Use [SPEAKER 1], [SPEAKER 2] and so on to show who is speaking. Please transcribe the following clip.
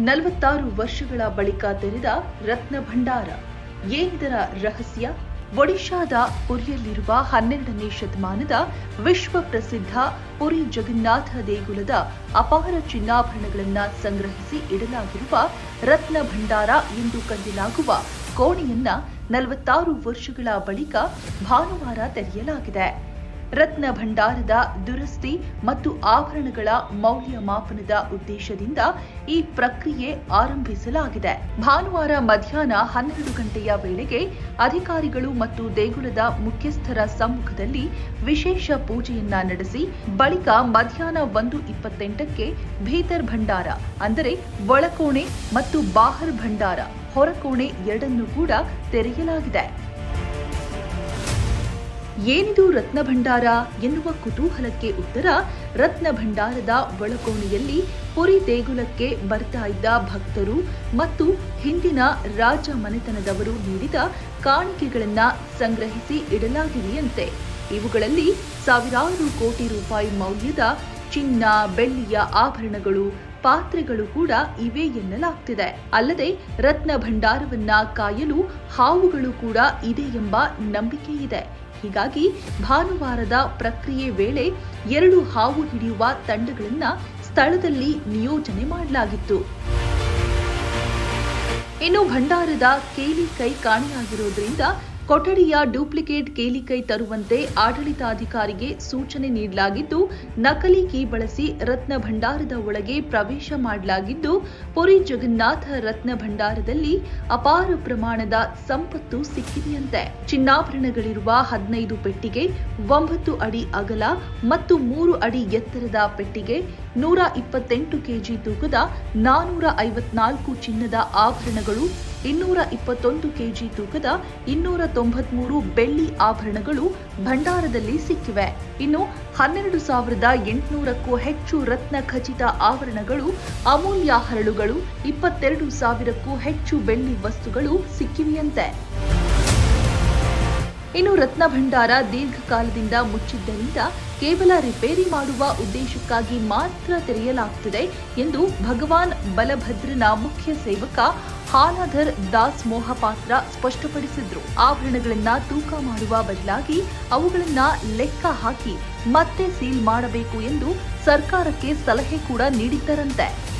[SPEAKER 1] ನಲವತ್ತಾರು ವರ್ಷಗಳ ಬಳಿಕ ತೆರೆದ ರತ್ನ ಭಂಡಾರ. ಏನಿದರ ರಹಸ್ಯ? ಒಡಿಶಾದ ಪುರಿಯಲ್ಲಿರುವ ಹನ್ನೆರಡನೇ ಶತಮಾನದ ವಿಶ್ವ ಪ್ರಸಿದ್ಧ ಪುರಿ ಜಗನ್ನಾಥ ದೇಗುಲದ ಅಪಾರ ಚಿನ್ನಾಭರಣಗಳನ್ನು ಸಂಗ್ರಹಿಸಿ ಇಡಲಾಗಿರುವ ರತ್ನ ಭಂಡಾರ ಎಂದು ಕರೆಯಲಾಗುವ ಕೋಣೆಯನ್ನ ನಲವತ್ತಾರು ವರ್ಷಗಳ ಬಳಿಕ ಭಾನುವಾರ ತೆರೆಯಲಾಗಿದೆ. ರತ್ನ ಭಂಡಾರದ ದುರಸ್ತಿ ಮತ್ತು ಆಭರಣಗಳ ಮೌಲ್ಯಮಾಪನದ ಉದ್ದೇಶದಿಂದ ಈ ಪ್ರಕ್ರಿಯೆ ಆರಂಭಿಸಲಾಗಿದೆ. ಭಾನುವಾರ ಮಧ್ಯಾಹ್ನ ಹನ್ನೆರಡು ಗಂಟೆಯ ವೇಳೆಗೆ ಅಧಿಕಾರಿಗಳು ಮತ್ತು ದೇಗುಲದ ಮುಖ್ಯಸ್ಥರ ಸಮ್ಮುಖದಲ್ಲಿ ವಿಶೇಷ ಪೂಜೆಯನ್ನ ನಡೆಸಿ, ಬಳಿಕ ಮಧ್ಯಾಹ್ನ ಒಂದು ಇಪ್ಪತ್ತೆಂಟಕ್ಕೆ ಭೀತರ್ ಭಂಡಾರ, ಅಂದರೆ ಒಳಕೋಣೆ ಮತ್ತು ಬಾಹರ್ ಭಂಡಾರ, ಹೊರಕೋಣೆ ಎರಡನ್ನೂ ಕೂಡ ತೆರೆಯಲಾಗಿದೆ. ಏನಿದು ರತ್ನ ಭಂಡಾರ ಎನ್ನುವ ಕುತೂಹಲಕ್ಕೆ ಉತ್ತರ ರತ್ನ ಭಂಡಾರದ ಒಳಕೋಣೆಯಲ್ಲಿ ಪುರಿ ದೇಗುಲಕ್ಕೆ ಬರ್ತಾ ಇದ್ದ ಭಕ್ತರು ಮತ್ತು ಹಿಂದಿನ ರಾಜ ಮನೆತನದವರು ನೀಡಿದ ಕಾಣಿಕೆಗಳನ್ನು ಸಂಗ್ರಹಿಸಿ ಇಡಲಾಗಿದೆಯಂತೆ. ಇವುಗಳಲ್ಲಿ ಸಾವಿರಾರು ಕೋಟಿ ರೂಪಾಯಿ ಮೌಲ್ಯದ ಚಿನ್ನ, ಬೆಳ್ಳಿಯ ಆಭರಣಗಳು, ಪಾತ್ರೆಗಳು ಕೂಡ ಇವೆ ಎನ್ನಲಾಗ್ತಿದೆ. ಅಲ್ಲದೆ ರತ್ನ ಭಂಡಾರವನ್ನ ಕಾಯಲು ಹಾವುಗಳು ಕೂಡ ಇದೆ ಎಂಬ ನಂಬಿಕೆ ಇದೆ ಹೀಗಾಗಿ ಭಾನುವಾರದ ಪ್ರಕ್ರಿಯೆ ವೇಳೆ ಎರಡು ಹಾವು ಹಿಡಿಯುವ ತಂಡಗಳನ್ನ ಸ್ಥಳದಲ್ಲಿ ನಿಯೋಜನೆ ಮಾಡಲಾಗಿತ್ತು. ಇನ್ನು ಭಂಡಾರದ ಕೇಲಿ ಕೈ ಕಾಣೆಯಾಗಿರೋದ್ರಿಂದ ಕೊಠಡಿಯ ಡೂಪ್ಲಿಕೇಟ್ ಕೇಲಿ ಕೈ ತರುವಂತೆ ಆಡಳಿತಾಧಿಕಾರಿಗೆ ಸೂಚನೆ ನೀಡಲಾಗಿದ್ದು, ನಕಲಿ ಕೀ ಬಳಸಿ ರತ್ನ ಭಂಡಾರದ ಒಳಗೆ ಪ್ರವೇಶ ಮಾಡಲಾಗಿದ್ದು, ಪುರಿ ಜಗನ್ನಾಥ ರತ್ನ ಭಂಡಾರದಲ್ಲಿ ಅಪಾರ ಪ್ರಮಾಣದ ಸಂಪತ್ತು ಸಿಕ್ಕಿದೆಯಂತೆ. ಚಿನ್ನಾಭರಣಗಳಿರುವ ಹದಿನೈದು ಪೆಟ್ಟಿಗೆ, ಒಂಬತ್ತು ಅಡಿ ಅಗಲ ಮತ್ತು ಮೂರು ಅಡಿ ಎತ್ತರದ ಪೆಟ್ಟಿಗೆ ನೂರ ಇಪ್ಪತ್ತೆಂಟು ಕೆಜಿ ತೂಕದ ನಾನೂರ ಐವತ್ನಾಲ್ಕು ಚಿನ್ನದ ಆಭರಣಗಳು, ಇನ್ನೂರ ಇಪ್ಪತ್ತೊಂದು ಕೆಜಿ ತೂಕದ ಇನ್ನೂರ ತೊಂಬತ್ಮೂರು ಬೆಳ್ಳಿ ಆಭರಣಗಳು ಭಂಡಾರದಲ್ಲಿ ಸಿಕ್ಕಿವೆ. ಇನ್ನು ಹನ್ನೆರಡು ಸಾವಿರದ ಎಂಟುನೂರಕ್ಕೂ ಹೆಚ್ಚು ರತ್ನ ಖಚಿತ ಆಭರಣಗಳು, ಅಮೂಲ್ಯ ಹರಳುಗಳು, ಇಪ್ಪತ್ತೆರಡು ಸಾವಿರಕ್ಕೂ ಹೆಚ್ಚು ಬೆಳ್ಳಿ ವಸ್ತುಗಳು ಸಿಕ್ಕಿವೆಯಂತೆ. ಇನ್ನು ರತ್ನ ಭಂಡಾರ ದೀರ್ಘಕಾಲದಿಂದ ಮುಚ್ಚಿದ್ದರಿಂದ ಕೇವಲ ರಿಪೇರಿ ಮಾಡುವ ಉದ್ದೇಶಕ್ಕಾಗಿ ಮಾತ್ರ ತೆರೆಯಲಾಗುತ್ತದೆ ಎಂದು ಭಗವಾನ್ ಬಲಭದ್ರನ ಮುಖ್ಯ ಸೇವಕ ಹಾಲಾಧರ್ ದಾಸ್ ಮೋಹಪಾತ್ರ ಸ್ಪಷ್ಟಪಡಿಸಿದ್ರು. ಆಭರಣಗಳನ್ನ ತೂಕ ಮಾಡುವ ಬದಲಾಗಿ ಅವುಗಳನ್ನ ಲೆಕ್ಕ ಹಾಕಿ ಮತ್ತೆ ಸೀಲ್ ಮಾಡಬೇಕು ಎಂದು ಸರ್ಕಾರಕ್ಕೆ ಸಲಹೆ ಕೂಡ ನೀಡಿದ್ದರಂತೆ.